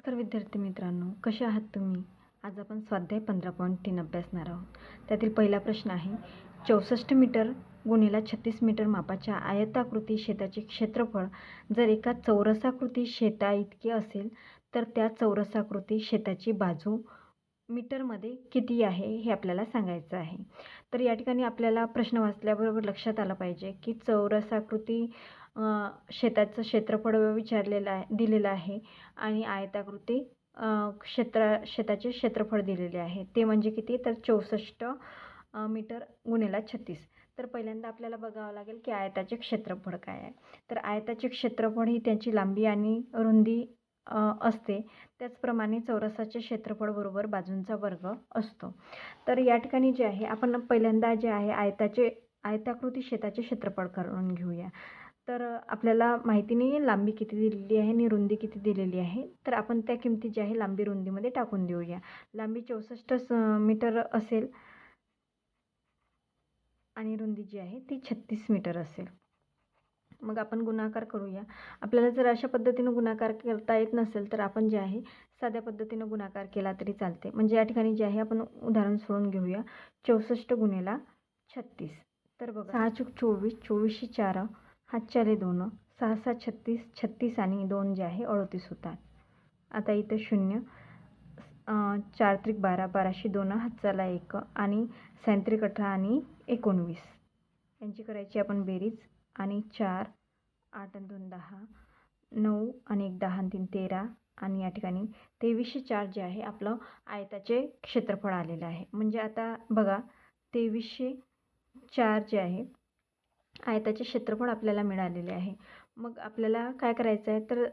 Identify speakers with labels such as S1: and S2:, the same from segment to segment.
S1: नमस्कार विद्यार्थी मित्रांनो कसे आहात तुम्ही? आज आपण स्वाध्याय पंधरा पॉईंट तीन अभ्यासणार आहोत. त्यातील पहिला प्रश्न आहे चौसष्ट मीटर गुणिला छत्तीस मीटर मापाच्या आयताकृती शेताचे क्षेत्रफळ जर एका चौरसाकृती शेता इतके असेल तर त्या चौरसाकृती शेताची बाजू मीटरमध्ये किती आहे हे आपल्याला सांगायचं आहे. तर या ठिकाणी आपल्याला प्रश्न वाचल्याबरोबर लक्षात आलं पाहिजे की चौरसाकृती शेताचं क्षेत्रफळ विचारलेलं आहे दिलेलं आहे आणि आयताकृती क्षेत्रा क्षेत्र शेताचे क्षेत्रफळ दिलेले आहे. ते म्हणजे किती? तर चौसष्ट मीटर गुणिला छत्तीस. तर पहिल्यांदा आपल्याला बघावं लागेल की आयताचे क्षेत्रफळ काय आहे. तर आयताचे क्षेत्रफळ ही त्यांची लांबी आणि रुंदी असते. त्याचप्रमाणे चौरसाचे क्षेत्रफळ बरोबर बाजूंचा वर्ग असतो. तर या ठिकाणी जे आहे आपण पहिल्यांदा जे आहे आयताचे आयताकृती शेताचे क्षेत्रफळ करून घेऊया. तर आपल्याला माहिती नाही आहे लांबी किती दिलेली आहे आणि रुंदी किती दिलेली आहे तर आपण त्या किमती जी आहे लांबी रुंदीमध्ये टाकून देऊया. लांबी चौसष्ट स मीटर असेल आणि रुंदी जी आहे ती छत्तीस मीटर असेल. मग आपण गुणाकार करूया. आपल्याला जर अशा पद्धतीनं गुणाकार करता येत नसेल तर आपण जे आहे साध्या पद्धतीनं गुणाकार केला तरी चालते. म्हणजे या ठिकाणी जे आहे आपण उदाहरण सोडून घेऊया. चौसष्ट गुणिला छत्तीस. तर बघा सहा चूक चोवीस चोवीसशे चार हातच्याले दोन सहा सहा छत्तीस छत्तीस आणि दोन जे आहे अडतीस होतात. आता इथं शून्य चारत्रिक चार त्रिक बारा बाराशे दोन हातचाला एक आणि सैंत्रिक अठरा आणि एकोणवीस. यांची करायची आपण बेरीज आणि चार आठ आणि दोन दहा नऊ आणि एक दहा आणि तीन तेरा आणि या ठिकाणी तेवीसशे चार जे आहे आपलं आयताचे क्षेत्रफळ आलेलं आहे. म्हणजे आता बघा तेवीसशे चार जे आहे आयताचे क्षेत्रफळ आपल्याला मिळालेले आहे. मग आपल्याला काय करायचं आहे तर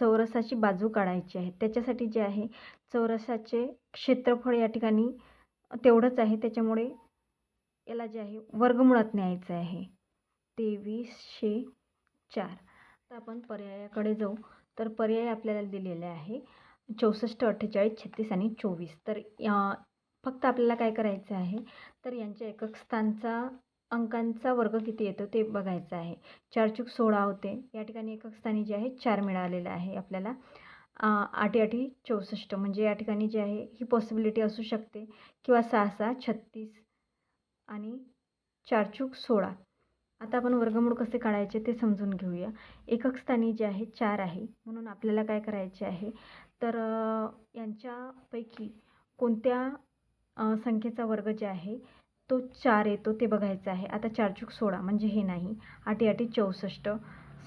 S1: चौरसाची बाजू काढायची आहे. त्याच्यासाठी जे आहे चौरसाचे क्षेत्रफळ या ठिकाणी तेवढंच आहे. त्याच्यामुळे याला जे आहे वर्गमुळात न्यायचं आहे. तेवीसशे चार. तर आपण पर्यायाकडे जाऊ. तर पर्याय आपल्याला दिलेले आहे चौसष्ट अठ्ठेचाळीस छत्तीस आणि चोवीस. तर या फक्त आपल्याला काय करायचं आहे? तर यांच्या एकक स्थानचा अंकांचा वर्ग किती येतो ते बघायचं आहे. चार चूक सोळा होते. या ठिकाणी एकक स्थानी जे आहे चार मिळालेलं आहे आपल्याला. आ, आठी आठी चौसष्ट. म्हणजे या ठिकाणी जे आहे ही पॉसिबिलिटी असू शकते. किंवा सहा सहा छत्तीस आणि चार चूक सोळा. आता आपण वर्गमूळ कसे काढायचे ते समजून घेऊया. एकक स्थानी जे आहे चार आहे. म्हणून आपल्याला काय करायचे आहे? तर यांच्यापैकी कोणत्या संख्येचा वर्ग जे आहे तो चार येतो ते बघायचं आहे. आता चार चूक सोळा म्हणजे हे नाही. आठी आठी चौसष्ट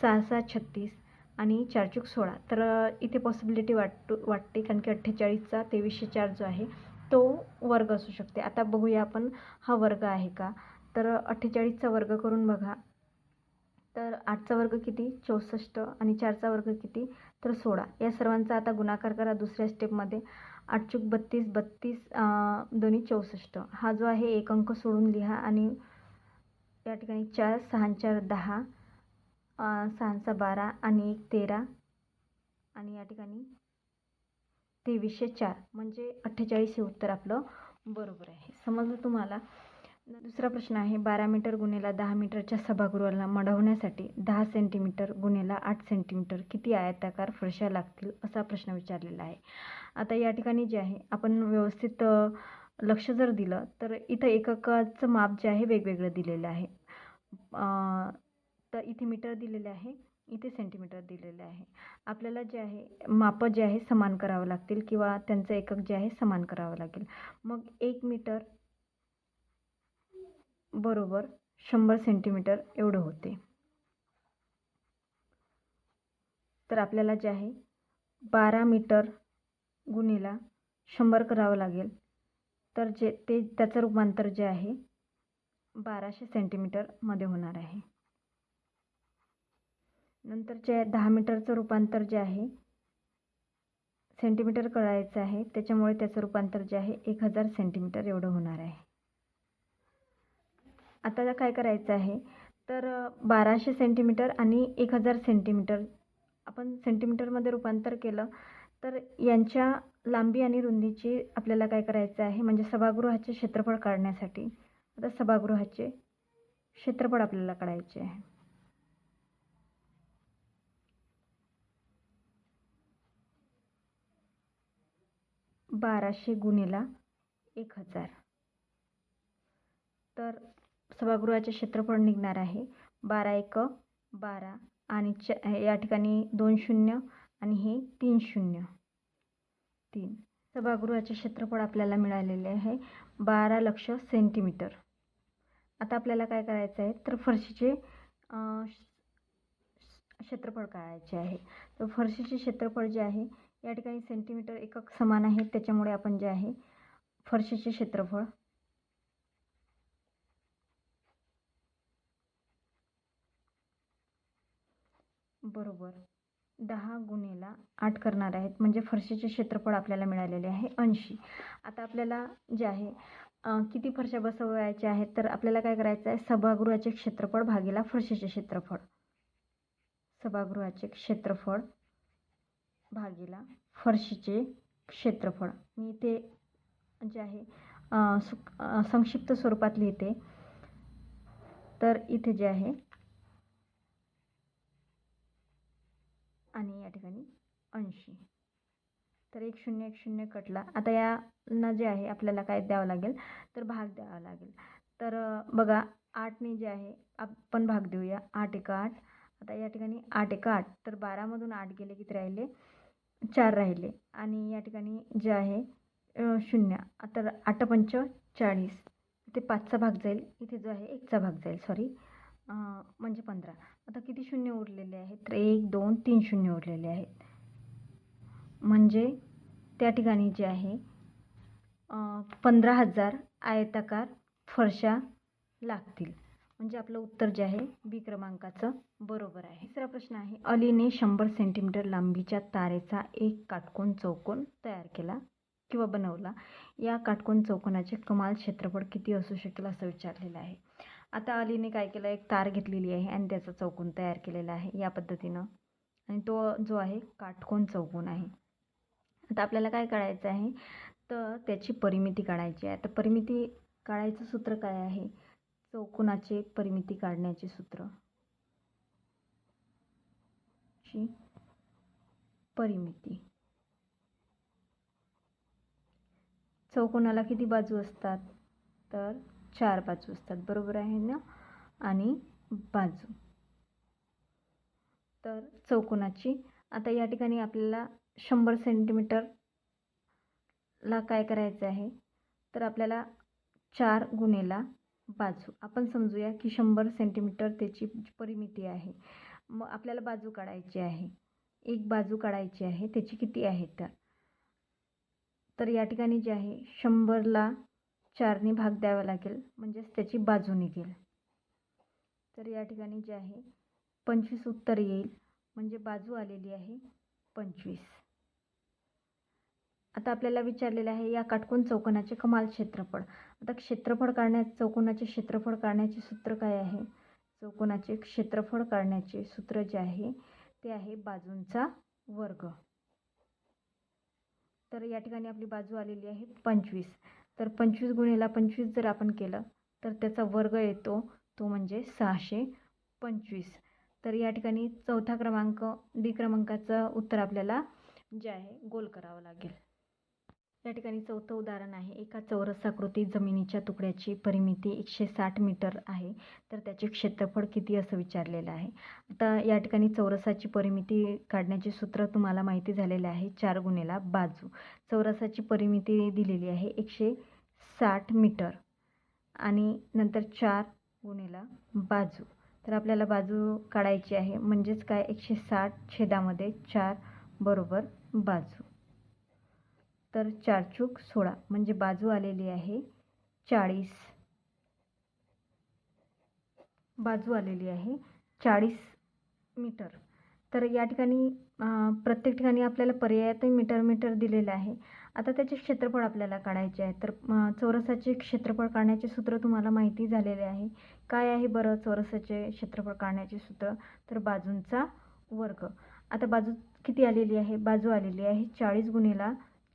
S1: सहा सहा छत्तीस आणि चार चूक सोळा. तर इथे पॉसिबिलिटी वाटतो वाटते कारण की अठ्ठेचाळीसचा तेवीसशे चार जो आहे तो वर्ग असू शकते. आता बघूया आपण हा वर्ग आहे का? तर अठ्ठेचाळीसचा वर्ग करून बघा. तर आठचा वर्ग किती? चौसष्ट आणि चारचा वर्ग किती? तर सोळा. या सर्वांचा आता गुणाकार करा दुसऱ्या स्टेपमध्ये आठ चूक बत्तीस बत्तीस दोन्ही चौसष्ट. हा जो आहे एक अंक सोडून लिहा आणि या ठिकाणी चार सहा चार दहा सहाचा बारा आणि एक तेरा आणि या ठिकाणी तेवीसशे चार. म्हणजे अठ्ठेचाळीस हे उत्तर आपलं बरोबर आहे. समजलं तुम्हाला? दुसरा प्रश्न आहे बारा मीटर गुन्हेला दहा मीटरच्या सभागृहाला मढवण्यासाठी दहा सेंटीमीटर गुन्हेला आठ सेंटीमीटर किती आयताकार फरशा लागतील असा प्रश्न विचारलेला आहे. आता या ठिकाणी जे आहे आपण व्यवस्थित लक्ष जर दिलं तर इथं एककाचं माप जे आहे वेगवेगळं दिलेलं आहे. तर इथे मीटर दिलेले आहे इथे सेंटीमीटर दिलेले आहे. आपल्याला जे आहे मापं जे आहे समान करावं लागतील किंवा त्यांचं एकक जे आहे समान करावं लागेल. मग एक मीटर बरोबर शंभर सेंटीमीटर एवढं होते. तर आपल्याला जे आहे बारा मीटर गुणीला शंभर करावं लागेल. तर जे ते त्याचं रूपांतर जे आहे बाराशे सेंटीमीटरमध्ये होणार आहे. नंतर जे दहा मीटरचं रूपांतर जे आहे सेंटीमीटर करायचं आहे त्याच्यामुळे त्याचं रूपांतर जे आहे एक हजार सेंटीमीटर एवढं होणार आहे. आता काय करायचं आहे तर बाराशे सेंटीमीटर आणि एक हजार सेंटीमीटर आपण सेंटीमीटरमध्ये रूपांतर केलं तर यांच्या लांबी आणि रुंदीची आपल्याला काय करायचं आहे म्हणजे सभागृहाचे क्षेत्रफळ काढण्यासाठी. आता सभागृहाचे क्षेत्रफळ आपल्याला काढायचे आहे. बाराशे गुणिला एक हजार. तर सभागृहाचे क्षेत्रफळ निघणार आहे. बारा एक बारा आणि च या ठिकाणी दोन शून्य आणि हे तीन शून्य. तीन. सभागृहाचे क्षेत्रफळ आपल्याला मिळालेले आहे बारा लक्ष सेंटीमीटर. आता आपल्याला काय करायचं आहे? तर फरशीचे क्षेत्रफळ काढायचे आहे. तर फरशीचे क्षेत्रफळ जे आहे या ठिकाणी सेंटीमीटर एकक समान आहे. त्याच्यामुळे आपण जे आहे फरशीचे क्षेत्रफळ बरोबर. दहा गुणेला आठ करणार आहेत. म्हणजे फरशीचे क्षेत्रफळ आपल्याला मिळालेले आहे ऐंशी. आता आपल्याला जे आहे किती फरशा बसवायच्या आहेत? तर आपल्याला काय करायचं आहे सभागृहाचे क्षेत्रफळ भागीला फरशीचे क्षेत्रफळ. सभागृहाचे क्षेत्रफळ भागीला फरशीचे क्षेत्रफळ. मी इथे जे आहे अं, संक्षिप्त स्वरूपात लिहिते. तर इथे जे आहे आणि या ठिकाणी ऐंशी. तर एक शून्य एक शून्य कटला. आता यांना जे आहे आपल्याला काय द्यावं लागेल? तर भाग द्यावा लागेल. तर बघा आठने जे आहे आपण भाग देऊया. आठ एका आठ. आता या ठिकाणी आठ एका आठ. तर बारामधून आठ गेले किती राहिले? चार राहिले. आणि या ठिकाणी जे आहे शून्य. आता आठ पंच चाळीस. इथे पाचचा भाग जाईल. इथे जो आहे एकचा भाग जाईल. सॉरी म्हणजे पंधरा. आता किती शून्य उरलेले आहेत? तर एक दोन तीन शून्य उरलेले आहेत. म्हणजे त्या ठिकाणी जे आहे पंधरा हजार आयताकार फरशा लागतील. म्हणजे आपलं उत्तर जे आहे बी क्रमांकाचं बरोबर आहे. तिसरा प्रश्न आहे अलीने शंभर सेंटीमीटर लांबीच्या तारेचा एक काटकोन चौकोन तयार केला किंवा बनवला. या काटकोन चौकोनाचे कमाल क्षेत्रफळ किती असू शकेल असं विचारलेलं आहे. आता अलीने काय केलं? एक तार घेतलेली आहे आणि त्याचा चौकोन तयार केलेला आहे या पद्धतीनं. आणि तो जो आहे काटकोन चौकोन आहे. आता आपल्याला काय काढायचं आहे? तर त्याची परिमिती काढायची आहे. तर परिमिती काढायचं सूत्र काय आहे? चौकोनाचे परिमिती काढण्याचे सूत्र. ची परिमिती. चौकोनाला किती बाजू असतात? तर चार बाजू असतात बरोबर आहे ना? आणि बाजू. तर चौकोनाची. आता या ठिकाणी आपल्याला शंभर सेंटीमीटरला काय करायचं आहे? तर आपल्याला चार गुणेला बाजू. आपण समजूया की शंभर सेंटीमीटर त्याची परिमिती आहे. मग आपल्याला बाजू काढायची आहे. एक बाजू काढायची आहे. त्याची किती आहे? तर तर या ठिकाणी जे आहे शंभरला चारने भाग द्यावा लागेल म्हणजेच त्याची बाजू निघेल. तर या ठिकाणी जे आहे पंचवीस उत्तर येईल म्हणजे बाजू आलेली आहे पंचवीस. आता आपल्याला विचारलेलं आहे या काटकोन चौकोनाचे कमाल क्षेत्रफळ. आता क्षेत्रफळ काढण्या चौकोनाचे क्षेत्रफळ काढण्याचे सूत्र काय आहे? चौकोनाचे क्षेत्रफळ काढण्याचे सूत्र जे आहे ते आहे बाजूंचा वर्ग. तर या ठिकाणी आपली बाजू आलेली आहे पंचवीस. तर पंचवीस गुणिला पंचवीस जर आपण केलं तर त्याचा वर्ग येतो तो म्हणजे सहाशे पंचवीस. तर या ठिकाणी चौथा क्रमांक डी क्रमांकाचं उत्तर आपल्याला जे आहे गोल करावं लागेल. या ठिकाणी चौथं उदाहरण आहे. एका चौरसाकृती जमिनीच्या तुकड्याची परिमिती एकशे साठ मीटर आहे. तर त्याचे क्षेत्रफळ किती असं विचारलेलं आहे? आता या ठिकाणी चौरसाची परिमिती काढण्याचे सूत्र तुम्हाला माहिती झालेले आहे. चार गुणेला बाजू. चौरसाची परिमिती दिलेली आहे एकशे साठ मीटर. आणि नंतर चार गुणेला बाजू. तर आपल्याला बाजू काढायची आहे. म्हणजेच काय? एकशे साठ छेदामध्ये चार बरोबर बाजू. तर चार चूक सोळा म्हणजे बाजू आलेली आहे चाळीस. बाजू आलेली आहे चाळीस मीटर. तर या ठिकाणी प्रत्येक ठिकाणी आपल्याला पर्यायातही मीटर मीटर दिलेलं आहे. आता त्याचे क्षेत्रफळ आपल्याला काढायचे आहे. तर चौरसाचे क्षेत्रफळ काढण्याचे सूत्र तुम्हाला माहिती झालेले आहे. काय आहे बरं चौरसाचे क्षेत्रफळ काढण्याचे सूत्र? तर बाजूंचा वर्ग. आता बाजू किती आलेली आहे? बाजू आलेली आहे चाळीस गुणेला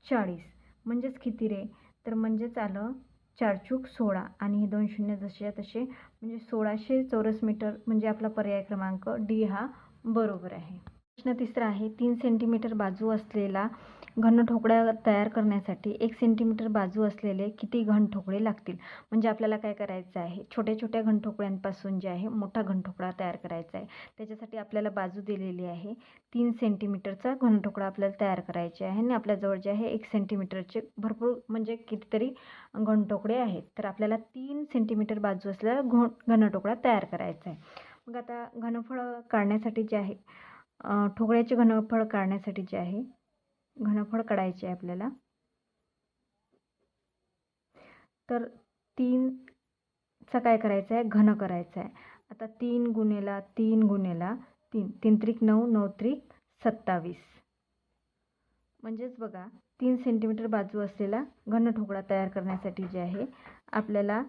S1: चाळीस. म्हणजेच किती रे? तर म्हणजेच आलं चार चूक सोळा. आणि हे दोन शून्य जसे तसे म्हणजे सोळाशे चौरस मीटर म्हणजे आपला पर्याय क्रमांक डी हा बरोबर आहे. प्रश्न तिसरा आहे तीन सेंटीमीटर बाजू असलेला घन ठोकळा तयार करण्यासाठी एक सेंटीमीटर बाजू असलेले किती घन ठोकळे लागतील? म्हणजे आपल्याला काय करायचं आहे? छोट्या छोट्या घन ठोकळ्यांपासून जे आहे मोठा घन ठोकळा तयार करायचा आहे. त्याच्यासाठी आपल्याला बाजू दिलेली आहे. तीन सेंटीमीटरचा घन ठोकळा आपल्याला तयार करायचे आहे. आणि आपल्याजवळ जे आहे एक सेंटीमीटरचे भरपूर म्हणजे कितीतरी घन ठोकळे आहेत. तर आपल्याला तीन सेंटीमीटर बाजू असलेला घन घन ठोकळा तयार करायचा आहे. मग आता घनफळ काढण्यासाठी जे आहे ठोकळ्याचे घनफळ काढण्यासाठी जे आहे घनफळ काढायचे आहे आपल्याला. तर तीनचा काय करायचं आहे घन करायचं आहे आता तीन गुणेला तीन गुणेला तीन. तीन त्रिक नऊ नऊ त्रिक सत्तावीस. म्हणजेच बघा तीन सेंटीमीटर बाजू असलेला घन ठोकळा तयार करण्यासाठी जे आहे आपल्याला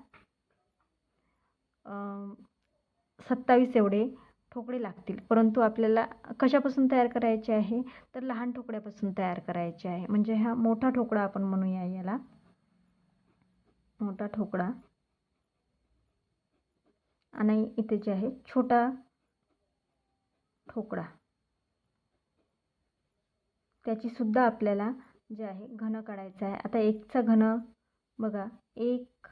S1: सत्तावीस एवढे ठोकळे लागतील. परंतु आपल्याला कशापासून तयार करायचे आहे? तर लहान ठोकळ्यापासून तयार करायचे आहे. म्हणजे हा मोठा ठोकळा आपण म्हणूया याला. मोठा ठोकळा. आणि इथे जे आहे छोटा ठोकळा. त्याची सुद्धा आपल्याला जे आहे घन काढायचं आहे. आता एकचा घन बघा. एक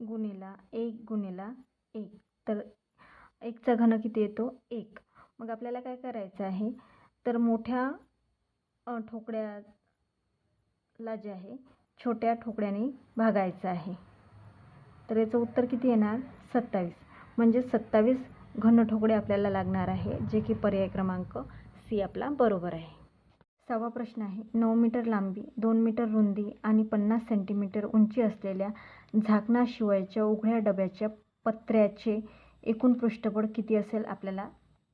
S1: गुणिला एक गुणिला एक. तर एकचा घन किती येतो? एक. मग आपल्याला काय करायचं आहे? तर मोठ्या ठोकड्याला जे आहे छोट्या ठोकड्याने भागायचं आहे. तर याचं उत्तर किती येणार? सत्तावीस. म्हणजे सत्तावीस घन ठोकळे आपल्याला लागणार आहे जे की पर्याय क्रमांक सी आपला बरोबर आहे. सहावा प्रश्न आहे. नऊ मीटर लांबी दोन मीटर रुंदी आणि पन्नास सेंटीमीटर उंची असलेल्या झाकणाशिवायच्या उघड्या डब्याच्या पत्र्याचे एकूण पृष्ठबळ किती असेल आपल्याला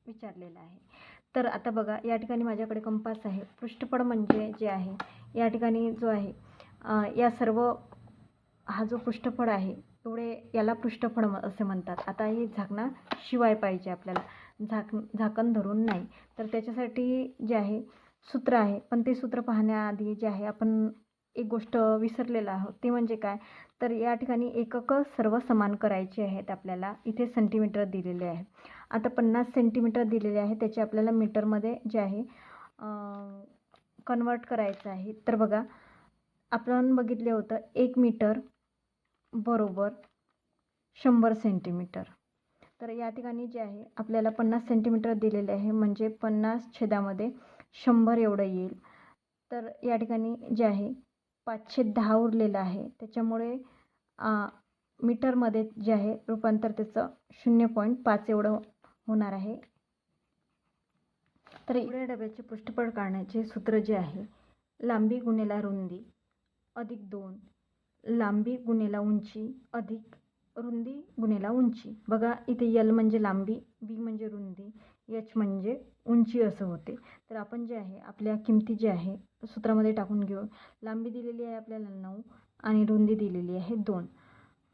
S1: विचारलेलं आहे. तर आता बघा या ठिकाणी माझ्याकडे कंपास आहे. पृष्ठफळ म्हणजे जे आहे या ठिकाणी जो आहे या सर्व हा जो पृष्ठफळ आहे एवढे याला पृष्ठफळ असे म्हणतात. आता हे झाकणा शिवाय पाहिजे आपल्याला. झाक झाकण धरून नाही. तर त्याच्यासाठी जे आहे सूत्र आहे. पण ते सूत्र पाहण्याआधी जे आहे आपण एक गोष्ट विसरलेलं आहोत ते म्हणजे काय? तर या ठिकाणी एकक सर्व समान करायचे आहेत आपल्याला. इथे सेंटीमीटर दिलेले आहे. आता पन्नास सेंटीमीटर दिलेले आहे. त्याचे आपल्याला मीटरमध्ये जे आहे कन्वर्ट करायचं आहे. तर बघा आपण बघितले होतं एक मीटर बरोबर शंभर सेंटीमीटर तर या ठिकाणी जे आहे आपल्याला पन्नास सेंटीमीटर दिलेले आहे. म्हणजे पन्नास छेदामध्ये शंभर एवढं येईल. तर या ठिकाणी जे आहे पाचशे दहा उरलेलं आहे. त्याच्यामुळे मीटरमध्ये जे आहे रूपांतर त्याचं शून्य पॉईंट पाच एवढं होणार आहे. तर एवढ्या डब्याचे पृष्ठफळ काढण्याचे सूत्र जे आहे लांबी गुणेला रुंदी अधिक दोन लांबी गुणेला उंची अधिक रुंदी गुणेला उंची. बघा इथे यल म्हणजे लांबी बी म्हणजे रुंदी एच म्हणजे उंची असं होते. तर आपण जे आहे आपल्या किमती जे आहे सूत्रामध्ये टाकून घेऊ. लांबी दिलेली आहे आपल्याला नऊ आणि रुंदी दिलेली आहे दोन.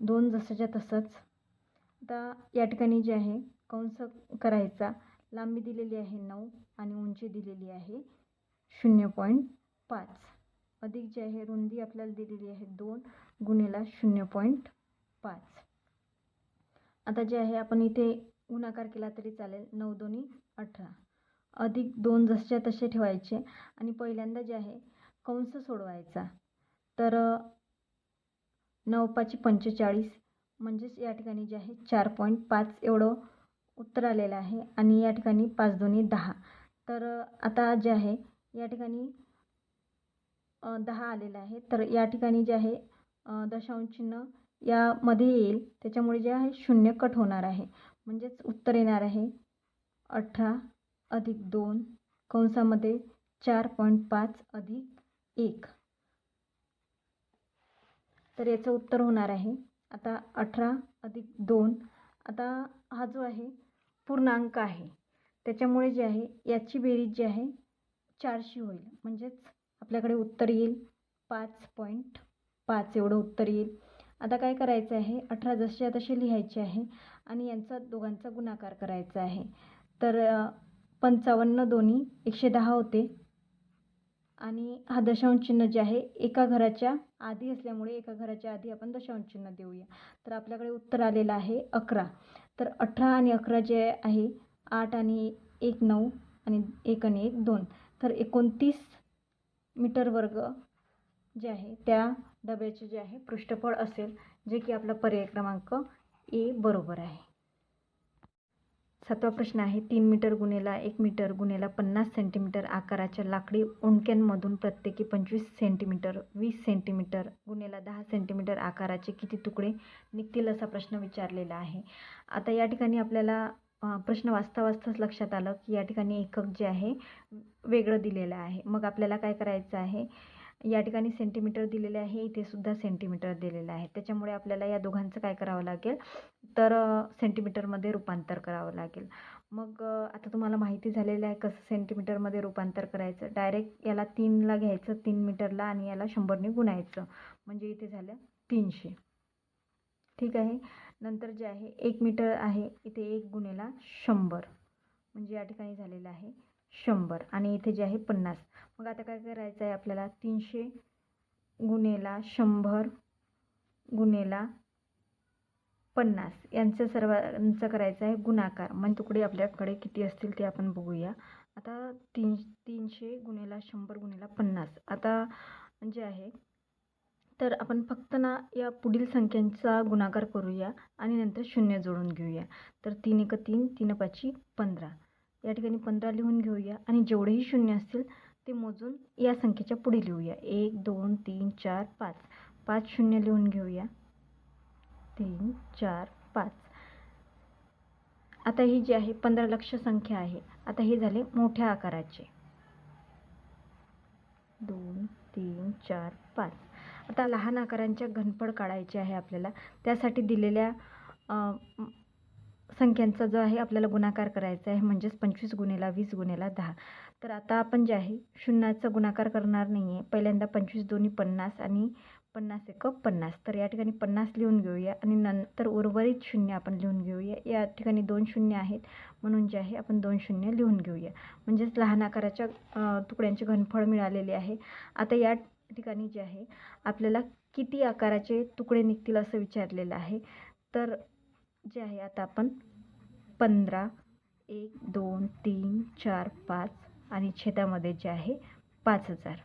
S1: दोन जसंच्या तसंच. आता या ठिकाणी जे आहे कंस करायचा. लांबी दिलेली आहे नऊ आणि उंची दिलेली आहे शून्य पॉईंट पाच. अधिक जे आहे रुंदी आपल्याला दिलेली आहे दोन गुणेला शून्य पॉईंट पाच. आता जे आहे आपण इथे गुणाकार केला तरी चालेल. नऊ दोन्ही अठरा. अधिक दोन जसेच्या तसे ठेवायचे. आणि पहिल्यांदा जे आहे कंस सोडवायचा. तर नऊ पाच पंचेचाळीस. म्हणजेच या ठिकाणी जे आहे चार पॉईंट पाच एवढं उत्तर आलेलं आहे. आणि या ठिकाणी पाच दोन्ही दहा. तर आता जे आहे या ठिकाणी दहा आलेलं आहे. तर या ठिकाणी जे आहे दशांश चिन्ह यामध्ये येईल. त्याच्यामुळे जे आहे शून्य कट होणार आहे. म्हणजेच उत्तर येणार आहे अठरा. अधिक दोन कंसामध्ये चार पॉईंट पाच अधिक एक. तर याचं उत्तर होणार आहे. आता अठरा अधिक दोन. आता हा जो आहे पूर्णांक आहे. त्याच्यामुळे जे आहे याची बेरीज जी आहे चारशे होईल. म्हणजेच आपल्याकडे उत्तर येईल पाच पॉईंट पाच. एवढं उत्तर येईल. आता काय करायचं आहे अठरा जसे तसे लिहायचे आहे आणि यांचा दोघांचा गुणाकार करायचा आहे. तर पंचावन्न दोन्ही एकशे दहा होते. आणि हा दशांश चिन्ह जे आहे एका घराच्या आधी असल्यामुळे एका घराच्या आधी आपण दशांश चिन्ह देऊया. तर आपल्याकडे उत्तर आलेलं आहे अकरा. तर अठरा आणि अकरा जे आहे आठ आणि एक नऊ आणि एक आणि एक दोन. तर एकोणतीस मीटर वर्ग जे आहे त्या डब्याचे जे आहे पृष्ठफळ असेल जे की आपला पर्याय क्रमांक ए बरोबर आहे. सातवा प्रश्न आहे तीन मीटर गुणेला एक मीटर गुणेला पन्नास सेंटीमीटर आकाराच्या लाकडी ओंडक्यांमधून प्रत्येकी पंचवीस सेंटीमीटर वीस सेंटीमीटर गुणेला दहा सेंटीमीटर आकाराचे किती तुकडे निघतील असा प्रश्न विचारलेला आहे. आता या ठिकाणी आपल्याला प्रश्न वाचता वाचताच लक्षात आलं की या ठिकाणी एकक जे आहे वेगळं दिलेलं आहे. मग आपल्याला काय करायचं आहे? या ठिकाणी सेंटीमीटर दिलेले आहे इथे सुद्धा सेंटीमीटर दिलेलं आहे. त्याच्यामुळे आपल्याला या दोघांचं काय करावं लागेल? तर सेंटीमीटरमध्ये रूपांतर करावं लागेल. मग आता तुम्हाला माहिती झालेलं आहे कसं सेंटीमीटरमध्ये रूपांतर करायचं. डायरेक्ट याला तीनला घ्यायचं तीन मीटरला आणि याला शंभरने गुणायचं. म्हणजे इथे झालं तीनशे. ठीक आहे? नंतर जे आहे एक मीटर आहे इथे एक गुणेला शंभर. म्हणजे या ठिकाणी झालेलं आहे. शंभर आणि इथे जे आहे पन्नास. मग आता काय करायचं आहे आपल्याला? तीनशे गुणेला शंभर गुणेला पन्नास. यांचं सर्वांचं करायचं आहे गुणाकार. म्हणजे तुकडे आपल्याकडे किती असतील ते आपण बघूया. आता तीन तीनशे गुणेला शंभर गुणेला पन्नास. आता जे आहे तर आपण फक्त ना या पुढील संख्यांचा गुणाकार करूया आणि नंतर शून्य जोडून घेऊया. तर तीन एक तीन तीन पाची पंधरा. या ठिकाणी पंधरा लिहून घेऊया. आणि जेवढेही शून्य असतील ते मोजून या संख्येच्या पुढे लिहूया. एक दोन तीन चार पाच. पाच शून्य लिहून घेऊया. तीन चार पाच. आता ही जी आहे पंधरा लक्ष संख्या आहे. आता हे झाले मोठ्या आकाराचे. दोन तीन चार पाच. आता लहान आकारांच्या घनफळ काढायचे आहे आपल्याला. त्यासाठी दिलेल्या संख्यांचा जो आहे आपल्याला गुणाकार करायचा आहे म्हणजेच पंचवीस गुणेला वीस गुणेला दहा. तर आता आपण जे आहे शून्याचा गुणाकार करणार नाही आहे पहिल्यांदा पंचवीस दोन्ही पन्नास आणि पन्नास एक पन्नास. तर या ठिकाणी पन्नास लिहून घेऊया आणि नंतर उर्वरित शून्य आपण लिहून घेऊया. या ठिकाणी दोन शून्य आहेत म्हणून जे आहे आपण दोन शून्य लिहून घेऊया. म्हणजेच लहान आकाराच्या तुकड्यांचे घनफळ मिळालेले आहे. आता या ठिकाणी जे आहे आपल्याला किती आकाराचे तुकडे निघतील असं विचारलेलं आहे. तर जे आहे आता आपण पंधरा एक दोन तीन चार पाच आणि छेदामध्ये जे आहे पाच हजार.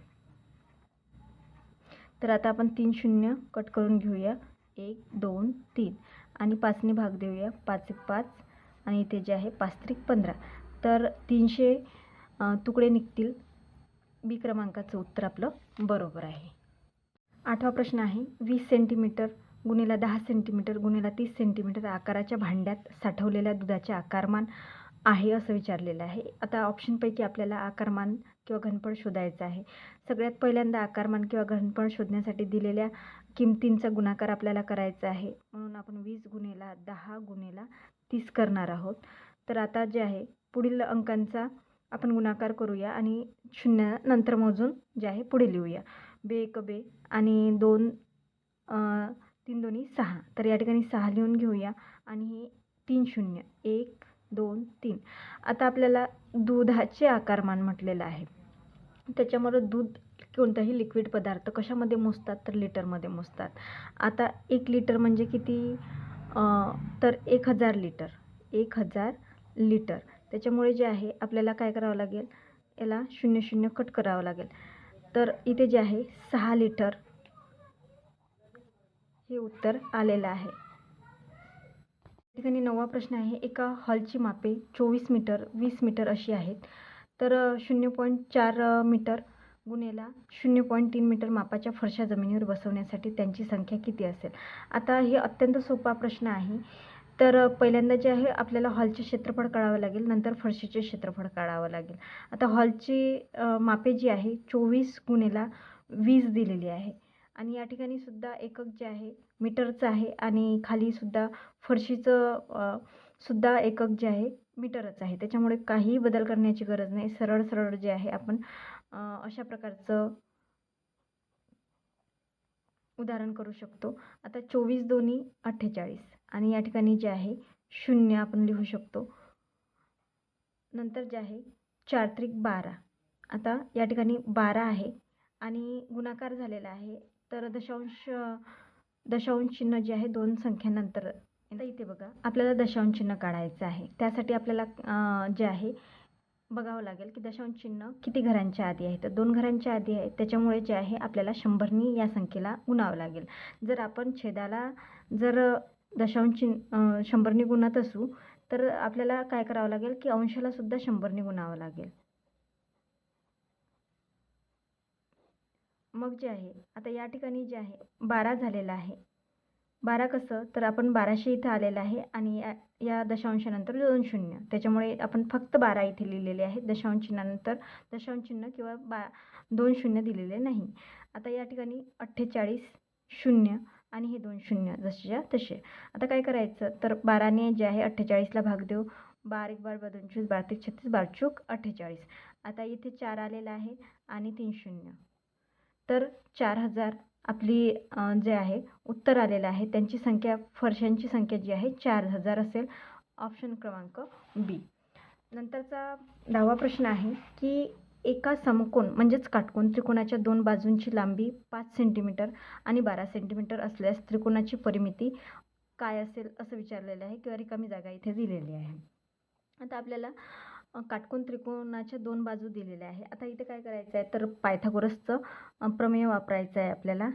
S1: तर आता आपण तीन शून्य कट करून घेऊया. एक दोन तीन. आणि पाचने भाग देऊया. पाच एक पाच. आणि इथे जे आहे पाच त्रिक पंधरा. तर तीनशे तुकडे निघतील. बी क्रमांकाचं उत्तर आपलं बरोबर आहे. आठवा प्रश्न आहे वीस सेंटीमीटर गुणिला दहा सेंटीमीटर गुणिला तीस सेंटीमीटर आकाराच्या भांड्यात साठवलेल्या दुधाचे आकारमान आहे असं विचारलेलं आहे. आता ऑप्शनपैकी आपल्याला आकारमान किंवा घनफळ शोधायचं आहे. सगळ्यात पहिल्यांदा आकारमान किंवा घनफळ शोधण्यासाठी दिलेल्या किमतींचा गुणाकार आपल्याला करायचा आहे. म्हणून आपण वीस गुणेला दहा गुणेला तीस करणार आहोत. तर आता जे आहे पुढील अंकांचा आपण गुणाकार करूया आणि शून्य नंतर मोजून जे आहे पुढे लिहूया. बे एक बे आणि दोन तीन दोन्ही सहा. तर या ठिकाणी सहा लिहून घेऊया. आणि हे तीन शून्य. एक दोन तीन. आता आपल्याला दुधाचे आकारमान म्हटलेलं आहे. त्याच्यामुळं दूध कोणताही लिक्विड पदार्थ कशामध्ये मोजतात? तर लिटरमध्ये मोजतात. आता एक लिटर म्हणजे किती? तर एक हजार लिटर. एक हजार लिटर. त्याच्यामुळे जे आहे आपल्याला काय करावं लागेल? याला शून्य शून्य कट करावं लागेल. तर इथे जे आहे सहा लिटर हे उत्तर आलेलं आहे. ठिकाणी नववा प्रश्न आहे एका हॉलची मापे चोवीस मीटर वीस मीटर अशी आहेत. तर शून्य पॉईंट चार मीटर गुन्हेला शून्य पॉईंट तीन मीटर मापाच्या फरशा जमिनीवर बसवण्यासाठी त्यांची संख्या किती असेल? आता हे अत्यंत सोपा प्रश्न आहे. तर पहिल्यांदा जे आहे आपल्याला हॉलचे क्षेत्रफळ काढावं लागेल नंतर फरशीचे क्षेत्रफळ काढावं लागेल. आता हॉलची मापे जी आहे चोवीस गुन्हेला वीस दिलेली आहे. आणि या ठिकाणी सुद्धा एकक जे आहे मीटरचं आहे आणि खाली सुद्धा फरशीचं सुद्धा एकक जे आहे मीटरच आहे. त्याच्यामुळे काहीही बदल करण्याची गरज नाही. सरळ सरळ जे आहे आपण अशा प्रकारचं उदाहरण करू शकतो. आता चोवीस दोन्ही अठ्ठेचाळीस आणि या ठिकाणी जे आहे शून्य आपण लिहू शकतो. नंतर जे आहे चार त्रिक बारा. आता या ठिकाणी बारा आहे आणि गुणाकार झालेला आहे तर दशांश दशांश चिन्ह जे आहे दोन संख्यानंतर आता इथे बघा. आपल्याला दशांश चिन्ह काढायचं आहे. त्यासाठी आपल्याला जे आहे बघावं लागेल की दशांश चिन्ह किती घरांच्या आधी आहे. तर दोन घरांच्या आधी आहे. त्याच्यामुळे जे आहे आपल्याला शंभरनी या संख्येला गुणावं लागेल. जर आपण छेदाला जर दशांश चिन्ह शंभरनी गुणत असू तर आपल्याला काय करावं लागेल की अंशाला सुद्धा शंभरनी गुणावं लागेल. मग जे आहे आता या ठिकाणी जे आहे बारा झालेलं आहे. बारा कसं? तर आपण बाराशे इथं आलेलं आहे आणि या या दशांशानंतर दोन शून्य. त्याच्यामुळे आपण फक्त बारा इथे लिहिलेले आहे. दशांश चिन्हानंतर दशांश चिन्ह किंवा बा दोन शून्य दिलेले नाही. आता या ठिकाणी अठ्ठेचाळीस शून्य आणि हे दोन शून्य जसेच्या तसे. आता काय करायचं? तर बाराने जे आहे अठ्ठेचाळीसला भाग देऊ. बार एक बार दोनशेच बार त्रिक छत्तीस बार चूक अठ्ठेचाळीस. आता इथे चार आलेलं आहे आणि तीन शून्य. तर चार हजार आपली जे आहे उत्तर आलेलं आहे. त्यांची संख्या फरशांची संख्या जी आहे चार हजार असेल. ऑप्शन क्रमांक बी नंतरचा दहावा प्रश्न आहे की एका समकोन म्हणजेच काटकोन त्रिकोणाच्या दोन बाजूंची लांबी पाच सेंटीमीटर आणि बारा सेंटीमीटर असल्यास त्रिकोणाची परिमिती काय असेल असं विचारलेलं आहे किंवा रिकामी जागा इथे दिलेली आहे. आता आपल्याला काटकोन त्रिकोणाच्या दोन बाजू दिलेल्या आहे. आता इथे काय करायचं आहे तर पायथागोरसचं प्रमेय वापरायचं आहे आपल्याला.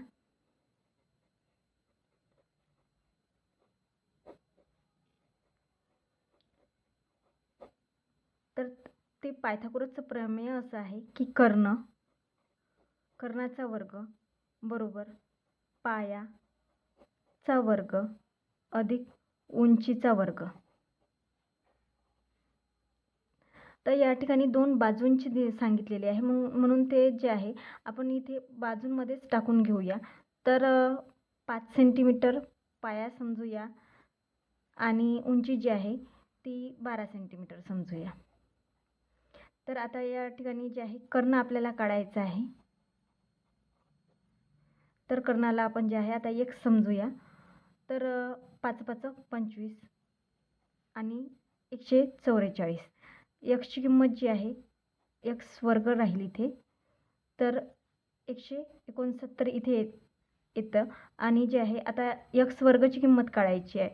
S1: तर ते पायथागोरसचं प्रमेय असं आहे की कर्ण कर्णाचा वर्ग बरोबर पायाचा वर्ग अधिक उंचीचा वर्ग. तर या ठिकाणी दोन बाजूंची दि सांगितलेली आहे. मग म्हणून ते जे आहे आपण इथे बाजूंमध्येच टाकून घेऊया. तर पाच सेंटीमीटर पाया समजूया आणि उंची जी आहे ती बारा सेंटीमीटर समजूया. तर आता या ठिकाणी जे आहे कर्ण आपल्याला काढायचं आहे. तर कर्णाला आपण जे आहे आता एक समजूया. तर पाच पाच पंचवीस आणि एकशे चौवेचाळीस. यक्सची किंमत जी आहे यक्स वर्ग राहील इथे. तर एकशे एकोणसत्तर इथे येत. येतं आणि जे आहे आता यक्स वर्गची किंमत काढायची आहे.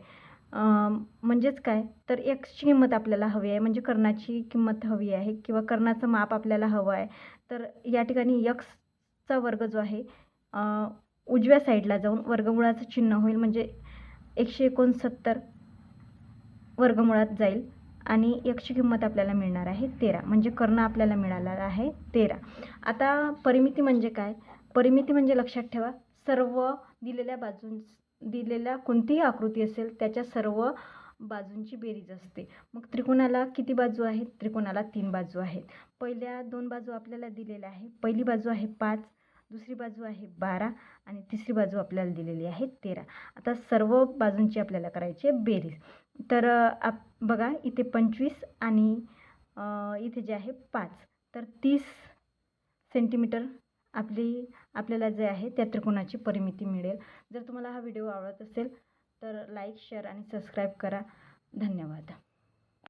S1: म्हणजेच काय? तर यक्सची किंमत आपल्याला हवी आहे. म्हणजे कर्णाची किंमत हवी आहे किंवा कर्णाचं माप आपल्याला हवं आहे. तर या ठिकाणी यक्सचा वर्ग जो आहे उजव्या साईडला जाऊन वर्गमुळाचं चिन्ह होईल. म्हणजे एकशे एकोणसत्तर वर्गमुळात जाईल. आणि यक्ष किंमत आपल्याला मिळणार आहे तेरा. म्हणजे कर्ण आपल्याला मिळाला आहे तेरा. आता परिमिती म्हणजे काय? परिमिती म्हणजे लक्षात ठेवा सर्व दिलेल्या बाजूं दिलेल्या कोणतीही आकृती असेल त्याच्या सर्व बाजूंची बेरीज असते. मग त्रिकोणाला किती बाजू आहेत? त्रिकोणाला तीन बाजू आहेत. पहिल्या दोन बाजू आपल्याला दिलेल्या आहे पहिली बाजू आहे पाच दुसरी बाजू आहे बारा आणि तिसरी बाजू आपल्याला दिलेली आहे तेरा. आता सर्व बाजूंची आपल्याला करायची आहे बेरीज. तर आप बघा इथे पंचवीस आणि इथे जे आहे पाच. तर तीस सेंटीमीटर आपली आपल्याला जे आहे त्या त्रिकोणाची परिमिती मिळेल. जर तुम्हाला हा व्हिडिओ आवडत असेल तर लाईक शेअर आणि सबस्क्राईब करा. धन्यवाद.